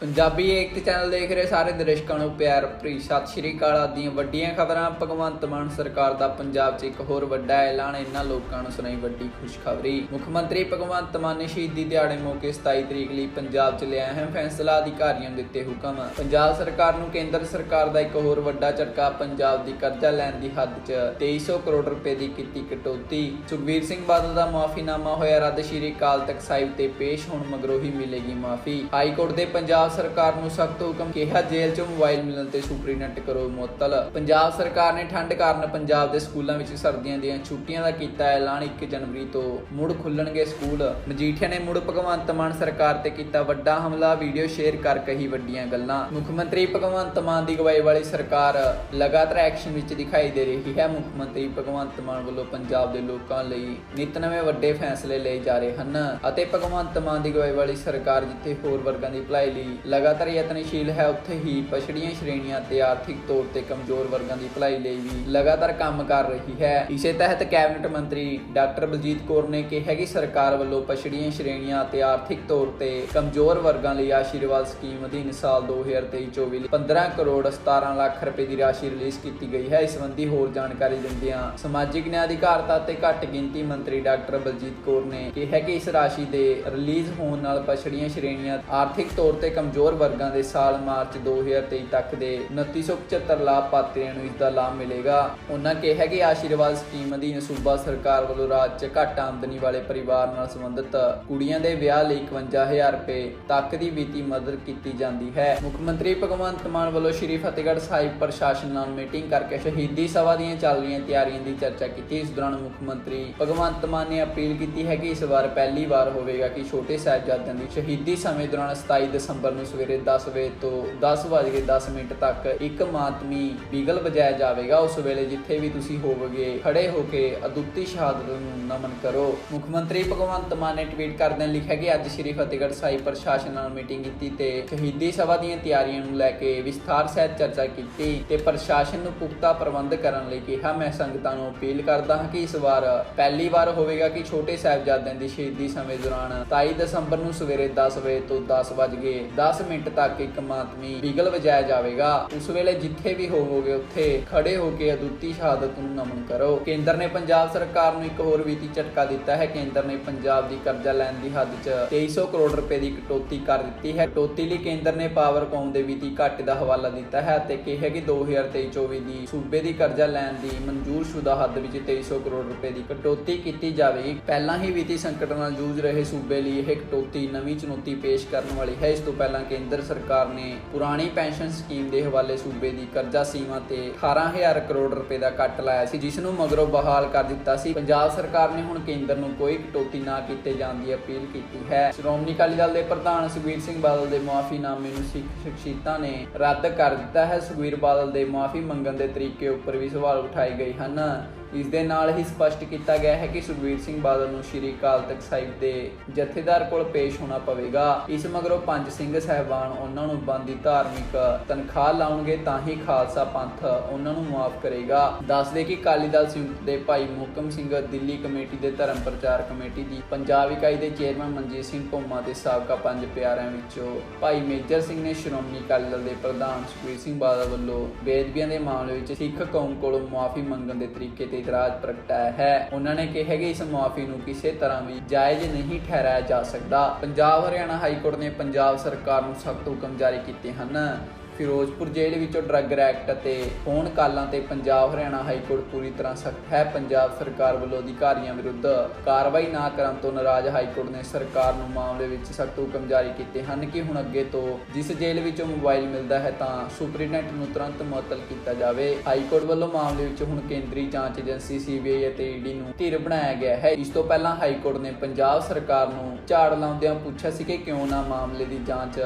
Punjabi ਏਕਤ channel ਦੇਖ ਰਹੇ ਸਾਰੇ ਦਰਸ਼ਕਾਂ ਨੂੰ ਪਿਆਰ ਭਰੀ ਸਤਿ ਸ਼੍ਰੀ ਅਕਾਲ। ਆਦੀਆਂ ਵੱਡੀਆਂ ਖਬਰਾਂ, ਭਗਵੰਤ ਮਾਨ ਸਰਕਾਰ ਦਾ ਪੰਜਾਬ 'ਚ ਇੱਕ ਹੋਰ ਵੱਡਾ ਐਲਾਨ, ਇਹਨਾਂ ਲੋਕਾਂ ਨੂੰ ਸੁਣਾਈ ਵੱਡੀ ਖੁਸ਼ਖਬਰੀ। ਮੁੱਖ ਮੰਤਰੀ ਭਗਵੰਤ ਮਾਨ ਨੇ ਸ਼ਹੀਦੀ ਦਿਹਾੜੇ ਮੌਕੇ 27 ਤਰੀਕ ਲਈ ਪੰਜਾਬ 'ਚ ਲਿਆ ਅਹਿਮ ਫੈਸਲਾ, ਅਧਿਕਾਰੀਆਂ ਨੂੰ ਦਿੱਤੇ ਹੁਕਮ। ਪੰਜਾਬ ਸਰਕਾਰ ਨੂੰ ਕੇਂਦਰ ਸਰਕਾਰ ਦਾ ਇੱਕ ਹੋਰ ਵੱਡਾ ਝਟਕਾ, ਪੰਜਾਬ ਦੀ ਕਰਜ਼ਾ ਲੈਣ ਦੀ ਹੱਦ 'ਚ 2300 ਕਰੋੜ ਰੁਪਏ ਦੀ ਕੀਤੀ ਕਟੌਤੀ। ਸੁਖਬੀਰ ਸਿੰਘ ਬਾਦਲ ਦਾ ਮਾਫੀਨਾਮਾ ਹੋਇਆ, ਰੱਦ ਸ਼੍ਰੀ ਅਕਾਲ ਤਖਤ ਸਾਹਿਬ ਤੇ ਪੇਸ਼ ਹੋਣ ਮਗਰੋਂ ਹੀ ਮਿਲੇਗੀ ਮਾਫੀ। ਹਾਈ ਕੋਰਟ ਦੇ ਪੰਜਾਬ ਸਰਕਾਰ ਨੂੰ ਸਖਤ ਹੁਕਮ ਕਿਹਾ, ਜੇਲ੍ਹ ਚ ਮੋਬਾਈਲ ਮਿਲਣ ਤੇ ਸੁਪਰੀਨੈਂਟ ਕਰੋ ਮੁਅੱਤਲ। ਪੰਜਾਬ ਸਰਕਾਰ ਨੇ ਠੰਡ ਕਾਰਨ ਪੰਜਾਬ ਦੇ ਸਕੂਲਾਂ ਵਿੱਚ ਸਰਦੀਆਂ ਦੀਆਂ ਛੁੱਟੀਆਂ ਦਾ ਕੀਤਾ ਐਲਾਨ 1 ਜਨਵਰੀ ਤੋਂ। ਮੁੜ ਖੁੱਲਣਗੇ ਸਕੂਲ। ਮਜੀਠੀਆ ਨੇ ਮੁੜ ਭਗਵੰਤ ਮਾਨ ਸਰਕਾਰ ਤੇ ਕੀਤਾ ਵੱਡਾ ਹਮਲਾ। ਵੀਡੀਓ ਸ਼ੇਅਰ ਕਰ ਕਹੀ ਵੱਡੀਆਂ ਗੱਲਾਂ। ਮੁੱਖ ਮੰਤਰੀ ਭਗਵੰਤ ਮਾਨ ਦੀ ਅਗਵਾਈ ਵਾਲੀ ਸਰਕਾਰ ਲਗਾਤਾਰ ਐਕਸ਼ਨ ਵਿੱਚ ਦਿਖਾਈ ਦੇ ਰਹੀ ਹੈ। ਮੁੱਖ ਮੰਤਰੀ ਭਗਵੰਤ ਮਾਨ ਵੱਲੋਂ ਪੰਜਾਬ ਦੇ ਲੋਕਾਂ ਲਈ ਨਿਤ ਨਵੇਂ ਵੱਡੇ ਫੈਸਲੇ ਲਏ ਜਾ ਰਹੇ ਹਨ ਅਤੇ ਭਗਵੰਤ ਮਾਨ ਦੀ ਅਗਵਾਈ ਵਾਲੀ ਸਰਕਾਰ ਜਿੱਥੇ ਹੋਰ ਵਰਗਾਂ ਦੀ ਭਲਾਈ ਲਈ ਲਗਾਤਾਰ ਯਤਨਸ਼ੀਲ ਹੈ। ਉੱਥੇ ਹੀ ਪਛੜੀਆਂ ਸ਼੍ਰੇਣੀਆਂ ਤੇ ਆਰਥਿਕ ਤੌਰ ਤੇ ਕਮਜ਼ੋਰ ਵਰਗਾਂ ਦੀ ਭਲਾਈ ਲਈ ਵੀ ਲਗਾਤਾਰ ਕੰਮ ਕਰ ਰਹੀ ਹੈ। ਇਸੇ ਤਹਿਤ ਕੈਬਨਿਟ ਮੰਤਰੀ ਡਾਕਟਰ ਬਲਜੀਤ ਕੌਰ ਨੇ ਕਿਹਾ ਕਿ ਸਰਕਾਰ ਵੱਲੋਂ ਪਛੜੀਆਂ ਸ਼੍ਰੇਣੀਆਂ ਤੇ ਆਰਥਿਕ ਤੌਰ ਤੇ ਕਮਜ਼ੋਰ ਵਰਗਾਂ ਲਈ ਆਸ਼ੀਰਵਾਦ ਸਕੀਮ ਅਧੀਨ ਸਾਲ 2023-24 ਲਈ 15 ਕਰੋੜ 17 ਲੱਖ ਰੁਪਏ ਦੀ ਰਾਸ਼ੀ ਰਿਲੀਜ਼ ਕੀਤੀ ਗਈ ਹੈ। ਇਸ ਸੰਬੰਧੀ ਹੋਰ ਜਾਣਕਾਰੀ ਦਿੰਦਿਆਂ ਸਮਾਜਿਕ ਨਿਆਂ ਅਧਿਕਾਰਤਾ ਤੇ ਘੱਟ ਗਿਣਤੀ ਮੰਤਰੀ ਡਾਕਟਰ ਬਲਜੀਤ ਕੌਰ ਨੇ ਕਿਹਾ ਕਿ ਇਸ ਰਾਸ਼ੀ ਦੇ ਰਿਲੀਜ਼ ਹੋਣ ਨਾਲ ਪਛੜੀਆਂ ਸ਼੍ਰੇਣੀਆਂ ਆਰਥਿਕ ਤੌਰ ਤੇ ਕਮਜ਼ੋਰ ਵਰਗਾਂ ਦੇ ਸਾਲ ਮਾਰਚ 2023 ਤੱਕ ਦੇ 2975 ਲਾਭਪਾਤਰੀਆਂ ਨੂੰ ਇਸ ਦਾ ਲਾਭ ਮਿਲੇਗਾ। ਉਹਨਾਂ ਕਿਹਾ ਕਿ ਆਸ਼ੀਰਵਾਦ ਸਕੀਮ ਅਧੀਨ ਸੂਬਾ ਸਰਕਾਰ ਵੱਲੋਂ ਰਾਜ 'ਚ ਘੱਟ ਆਮਦਨੀ ਵਾਲੇ ਪਰਿਵਾਰ ਨਾਲ ਸੰਬੰਧਿਤ ਕੁੜੀਆਂ ਦੇ ਵਿਆਹ ਲਈ 51000 ਰੁਪਏ ਤੱਕ ਦੀ ਵਿੱਤੀ ਮਦਦ ਕੀਤੀ ਜਾਂਦੀ ਹੈ। ਮੁੱਖ ਮੰਤਰੀ ਭਗਵੰਤ ਮਾਨ ਵੱਲੋਂ ਸ਼੍ਰੀ ਫਤਿਹਗੜ੍ਹ ਸਾਹਿਬ ਪ੍ਰਸ਼ਾਸਨ ਨਾਲ ਮੀਟਿੰਗ ਕਰਕੇ ਸ਼ਹੀਦੀ ਸਭਾ ਦੀਆਂ ਚੱਲ ਰਹੀਆਂ ਤਿਆਰੀਆਂ ਦੀ ਚਰਚਾ ਕੀਤੀ। ਇਸ ਦੌਰਾਨ ਮੁੱਖ ਮੰਤਰੀ ਭਗਵੰਤ ਮਾਨ ਨੇ ਅਪੀਲ ਕੀਤੀ ਹੈ ਕਿ ਇਸ ਵਾਰ ਪਹਿਲੀ ਵਾਰ ਹੋਵੇਗਾ ਕਿ ਛੋਟੇ ਸਾਹਿਬਜ਼ਾਦਿਆਂ ਦੀ ਸ਼ਹੀਦੀ ਸਮੇਂ ਦੌਰਾਨ 27 ਦਸੰਬਰ ਨੂੰ ਸਵੇਰੇ 10 ਵਜੇ ਤੋਂ 10:10 ਮਿੰਟ ਤੱਕ ਇੱਕ ਮਾਤਮੀ ਬਿਗਲ ਵਜਾਇਆ ਜਾਵੇਗਾ, ਉਸ ਵੇਲੇ ਜਿੱਥੇ ਵੀ ਤੁਸੀਂ ਹੋਵੋਗੇ, ਖੜੇ ਹੋ ਕੇ ਅਦੁੱਤੀ ਸ਼ਹਾਦਤ ਨੂੰ ਨਮਨ ਕਰੋ। ਮੁੱਖ ਮੰਤਰੀ ਭਗਵੰਤ ਮਾਨ ਨੇ ਟਵੀਟ ਕਰਦਿਆਂ ਲਿਖਿਆ ਕਿ ਅੱਜ ਸ਼੍ਰੀ ਫਤਿਹਗੜ੍ਹ ਸਾਹਿਬ ਪ੍ਰਸ਼ਾਸਨ ਨਾਲ ਮੀਟਿੰਗ ਕੀਤੀ ਤੇ ਸ਼ਹੀਦੀ ਸਭਾ ਦੀਆਂ ਤਿਆਰੀਆਂ ਨੂੰ ਲੈ ਕੇ ਵਿਸਥਾਰ ਸਹਿਤ ਚਰਚਾ ਕੀਤੀ ਤੇ ਪ੍ਰਸ਼ਾਸਨ ਨੂੰ ਪੁਖਤਾ ਪ੍ਰਬੰਧ ਕਰਨ ਲਈ ਕਿਹਾ। ਮੈਂ ਸੰਗਤਾਂ ਨੂੰ ਅਪੀਲ ਕਰਦਾ ਹਾਂ ਕਿ ਇਸ ਵਾਰ ਪਹਿਲੀ ਵਾਰ ਹੋਵੇਗਾ ਕਿ ਛੋਟੇ ਸਾਹਿਬਜ਼ਾਦਿਆਂ ਦੀ ਸ਼ਹੀਦੀ ਸਮੇਂ ਦੌਰਾਨ 27 ਦਸੰਬਰ ਨੂੰ ਸਵੇਰੇ 10 ਵਜੇ ਤੋਂ 10 ਵਜੇ 10 ਮਿੰਟ ਤੱਕ ਇੱਕ ਮਾਤਮੀ ਬਿਗਲ ਵਜਾਇਆ ਜਾਵੇਗਾ। ਉਸ ਵੇਲੇ ਜਿੱਥੇ ਵੀ ਹੋਵੋਗੇ, ਉੱਥੇ ਖੜੇ ਹੋ ਕੇ ਅਦੁੱਤੀ ਸ਼ਹਾਦਤ ਨੂੰ ਨਮਨ ਕਰੋ। ਕੇਂਦਰ ਨੇ ਪੰਜਾਬ ਸਰਕਾਰ ਨੂੰ ਇੱਕ ਹੋਰ ਵਿੱਤੀ ਝਟਕਾ ਦਿੱਤਾ ਹੈ। ਕੇਂਦਰ ਨੇ ਪੰਜਾਬ ਦੀ ਕਰਜ਼ਾ ਲੈਣ ਦੀ ਹੱਦ 'ਚ 2300 ਕਰੋੜ ਰੁਪਏ ਦੀ ਕਟੌਤੀ ਕਰ ਦਿੱਤੀ ਹੈ। ਕਟੌਤੀ ਲਈ ਕੇਂਦਰ ਨੇ ਪਾਵਰਕੌਮ ਦੇ ਵਿੱਤੀ ਘਾਟੇ ਦਾ ਹਵਾਲਾ ਦਿੱਤਾ ਹੈ ਅਤੇ ਕਿਹਾ ਕਿ 2023-24 ਦੀ ਸੂਬੇ ਦੀ ਕਰਜ਼ਾ ਲੈਣ ਦੀ ਮਨਜ਼ੂਰਸ਼ੁਦਾ ਹੱਦ ਵਿੱਚ 2300 ਕਰੋੜ ਰੁਪਏ ਦੀ ਕਟੌਤੀ ਕੀਤੀ ਜਾਵੇਗੀ। ਪਹਿਲਾਂ ਹੀ ਵਿੱਤੀ ਸੰਕਟ ਨਾਲ ਜੂਝ ਰਹੇ ਸੂਬੇ ਲਈ ਇਹ ਕਟੌਤੀ ਨਵੀਂ ਚੁਣੌਤੀ ਪੇਸ਼ ਕਰਨ ਵਾਲੀ ਹੈ। ਇਸ ਤੋਂ ਪਹਿਲਾਂ ਕੇਂਦਰ ਸਰਕਾਰ ਨੇ ਪੁਰਾਣੀ ਪੈਨਸ਼ਨ ਸਕੀਮ ਦੇ ਹਵਾਲੇ ਸੂਬੇ ਦੀ ਕਰਜ਼ਾ ਸੀਮਾ ਤੇ 18000 ਕਰੋੜ ਰੁਪਏ ਦਾ ਕੱਟ ਲਾਇਆ ਸੀ, ਜਿਸ ਨੂੰ ਮਗਰੋਂ ਬਹਾਲ ਕਰ ਦਿੱਤਾ ਸੀ। ਪੰਜਾਬ ਸਰਕਾਰ ਨੇ ਹੁਣ ਕੇਂਦਰ ਨੂੰ ਕੋਈ ਕਟੌਤੀ ਨਾ ਕੀਤੇ ਜਾਣ ਦੀ ਅਪੀਲ ਕੀਤੀ ਹੈ। ਸ਼੍ਰੋਮਣੀ ਅਕਾਲੀ ਦਲ ਦੇ ਪ੍ਰਧਾਨ ਸੁਖਬੀਰ ਸਿੰਘ ਬਾਦਲ ਦੇ ਮੁਆਫੀਨਾਮੇ ਨੂੰ ਸਿੱਖ ਸ਼ਖਸੀਅਤਾਂ ਨੇ ਰੱਦ ਕਰ ਦਿੱਤਾ ਹੈ। ਸੁਖਬੀਰ ਬਾਦਲ ਦੇ ਮੁਆਫੀ ਮੰਗਣ ਦੇ ਤਰੀਕੇ ਉੱਪਰ ਵੀ ਸਵਾਲ ਉਠਾਏ ਗਏ ਹਨ। ਇਸ ਦੇ ਨਾਲ ਹੀ ਸਪਸ਼ਟ ਕੀਤਾ ਗਿਆ ਹੈ ਕਿ ਸੁਖਬੀਰ ਸਿੰਘ ਬਾਦਲ ਨੂੰ ਸ਼੍ਰੀ ਅਕਾਲ ਤਖਤ ਸਾਹਿਬ ਦੇ ਜਥੇਦਾਰ ਕੋਲ ਪੇਸ਼ ਹੋਣਾ ਪਵੇਗਾ। ਇਸ ਮਗਰੋਂ ਪੰਜ ਸਿੰਘ ਸਹਿਬਾਨ ਉਹਨਾਂ ਨੂੰ ਬੰਦੀ ਧਾਰਮਿਕ ਤਨਖਾਹ ਲਾਉਣਗੇ ਤਾਂ ਹੀ ਖਾਲਸਾ ਪੰਥ ਉਹਨਾਂ ਨੂੰ ਮਾਫ ਕਰੇਗਾ। ਦੱਸਦੇ ਕਿ ਅਕਾਲੀ ਦਲ ਸੰਯੁਕਤ ਦੇ ਭਾਈ ਮੁਹਕਮ ਸਿੰਘ ਦਿੱਲੀ ਕਮੇਟੀ ਦੇ ਧਰਮ ਪ੍ਰਚਾਰ ਕਮੇਟੀ ਦੀ ਪੰਜਾਬ ਇਕਾਈ ਦੇ ਚੇਅਰਮੈਨ ਮਨਜੀਤ ਸਿੰਘ ਭੋਮਾ ਤੇ ਸਾਬਕਾ ਪੰਜ ਪਿਆਰਿਆਂ ਵਿੱਚੋਂ ਭਾਈ ਮੇਜਰ ਸਿੰਘ ਨੇ ਸ਼੍ਰੋਮਣੀ ਅਕਾਲੀ ਦਲ ਦੇ ਪ੍ਰਧਾਨ ਸੁਖਬੀਰ ਸਿੰਘ ਬਾਦਲ ਵੱਲੋਂ ਬੇਦਬੀਆਂ ਦੇ ਮਾਮਲੇ ਵਿੱਚ ਸਿੱਖ ਕੌਮ ਕੋਲੋਂ ਮਾਫੀ ਮੰਗਣ ਦੇ ਤਰੀਕੇ ਤੇ ਇਤਰਾਜ਼ ਪ੍ਰਗਟਾਇਆ ਹੈ। ਉਹਨਾਂ ਨੇ ਕਿਹਾ ਕਿ ਇਸ ਮਾਫੀ ਨੂੰ ਕਿਸੇ ਤਰ੍ਹਾਂ ਵੀ ਜਾਇਜ਼ ਨਹੀਂ ਠਹਿਰਾਇਆ ਜਾ ਸਕਦਾ। ਪੰਜਾਬ ਹਰਿਆਣਾ ਹਾਈ ਕੋਰਟ ਨੇ ਪੰਜਾਬ ਸਰਕਾਰ ਨੂੰ ਸਖਤ ਹੁਕਮ ਜਾਰੀ ਕੀਤੇ ਹਨ। ਫਿਰੋਜ਼ਪੁਰ ਜੇਲ੍ਹ ਵਿੱਚੋਂ ਡਰੱਗ ਐਕਟ ਅਤੇ ਫੋਨ ਕਾਲਾਂ ਤੇ ਪੰਜਾਬ ਹਰਿਆਣਾ ਹਾਈ ਕੋਰਟ ਪੂਰੀ ਤਰ੍ਹਾਂ ਸਖਤ ਹੈ। ਪੰਜਾਬ ਸਰਕਾਰ ਵੱਲੋਂ ਅਧਿਕਾਰੀਆਂ ਵਿਰੁੱਧ ਕਾਰਵਾਈ ਨਾ ਕਰਨ ਤੋਂ ਨਾਰਾਜ਼ ਹਾਈ ਕੋਰਟ ਨੇ ਸਰਕਾਰ ਨੂੰ ਮਾਮਲੇ ਵਿੱਚ ਸਖਤ ਹੁਕਮ ਜਾਰੀ ਕੀਤੇ ਹਨ ਕਿ ਹੁਣ ਅੱਗੇ ਤੋਂ ਜਿਸ ਜੇਲ੍ਹ ਵਿੱਚੋਂ ਮੋਬਾਈਲ ਮਿਲਦਾ ਹੈ ਤਾਂ ਸੁਪਰੀਡੈਂਟ ਨੂੰ ਤੁਰੰਤ ਮੁਅੱਤਲ ਕੀਤਾ ਜਾਵੇ। ਹਾਈ ਕੋਰਟ ਵੱਲੋਂ ਮਾਮਲੇ ਵਿੱਚ ਹੁਣ ਕੇਂਦਰੀ ਜਾਂਚ ਏਜੰਸੀ ਸੀਬੀਆਈ ਅਤੇ ਈਡੀ ਨੂੰ ਧਿਰ ਬਣਾਇਆ ਗਿਆ ਹੈ। ਇਸ ਤੋਂ ਪਹਿਲਾਂ ਹਾਈ ਕੋਰਟ ਨੇ ਪੰਜਾਬ ਸਰਕਾਰ ਨੂੰ ਝਾੜ ਲਾਉਂਦਿਆਂ ਪੁੱਛਿਆ ਸੀ ਕਿ ਕਿਉਂ ਨਾ ਮਾਮਲੇ ਦੀ ਜਾਂਚ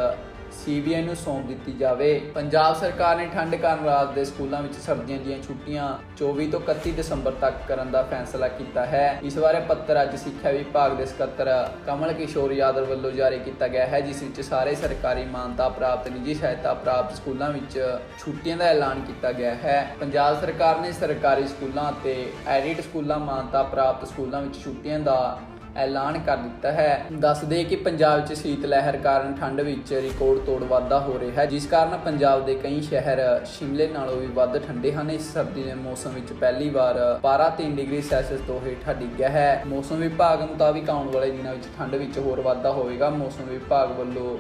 ਸੀਬੀਆਈ ਨੂੰ ਸੌਂਪ ਦਿੱਤੀ ਜਾਵੇ। ਪੰਜਾਬ ਸਰਕਾਰ ਨੇ ਠੰਡ ਕਾਰਨ ਰਾਜ ਦੇ ਸਕੂਲਾਂ ਵਿੱਚ ਸਰਦੀਆਂ ਦੀਆਂ ਛੁੱਟੀਆਂ 24 ਤੋਂ 31 ਦਸੰਬਰ ਤੱਕ ਕਰਨ ਦਾ ਫੈਸਲਾ ਕੀਤਾ ਹੈ। ਇਸ ਬਾਰੇ ਪੱਤਰ ਅੱਜ ਸਿੱਖਿਆ ਵਿਭਾਗ ਦੇ ਸਕੱਤਰ ਕਮਲ ਕਿਸ਼ੋਰ ਯਾਦਵ ਵੱਲੋਂ ਜਾਰੀ ਕੀਤਾ ਗਿਆ ਹੈ, ਜਿਸ ਵਿੱਚ ਸਾਰੇ ਸਰਕਾਰੀ ਮਾਨਤਾ ਪ੍ਰਾਪਤ, ਨਿੱਜੀ ਸਹਾਇਤਾ ਪ੍ਰਾਪਤ ਸਕੂਲਾਂ ਵਿੱਚ ਛੁੱਟੀਆਂ ਦਾ ਐਲਾਨ ਕੀਤਾ ਗਿਆ ਹੈ। ਪੰਜਾਬ ਸਰਕਾਰ ਨੇ ਸਰਕਾਰੀ ਸਕੂਲਾਂ ਅਤੇ ਐਡਿਟ ਸਕੂਲਾਂ ਮਾਨਤਾ ਪ੍ਰਾਪਤ ਸਕੂਲਾਂ ਵਿੱਚ ਛੁੱਟੀਆਂ ਦਾ ਐਲਾਨ ਕਰ ਦਿੱਤਾ ਹੈ। ਦੱਸਦੇ ਕਿ ਪੰਜਾਬ 'ਚ ਸੀਤ ਲਹਿਰ ਕਾਰਨ ਠੰਡ ਵਿੱਚ ਰਿਕਾਰਡ ਤੋੜ ਵਾਧਾ ਹੋ ਰਿਹਾ ਹੈ, ਜਿਸ ਕਾਰਨ ਪੰਜਾਬ ਦੇ ਕਈ ਸ਼ਹਿਰ ਸ਼ਿਮਲੇ ਨਾਲੋਂ ਵੀ ਵੱਧ ਠੰਡੇ ਹਨ। ਇਸ ਸਰਦੀ ਦੇ ਮੌਸਮ ਵਿੱਚ ਪਹਿਲੀ ਵਾਰ ਪਾਰਾ 3 ਡਿਗਰੀ ਸੈਲਸੀਅਸ ਤੋਂ ਹੇਠਾਂ ਡਿੱਗਿਆ ਹੈ। ਮੌਸਮ ਵਿਭਾਗ ਮੁਤਾਬਿਕ ਆਉਣ ਵਾਲੇ ਦਿਨਾਂ ਵਿੱਚ ਠੰਡ ਵਿੱਚ ਹੋਰ ਵਾਧਾ ਹੋਵੇਗਾ। ਮੌਸਮ ਵਿਭਾਗ ਵੱਲੋਂ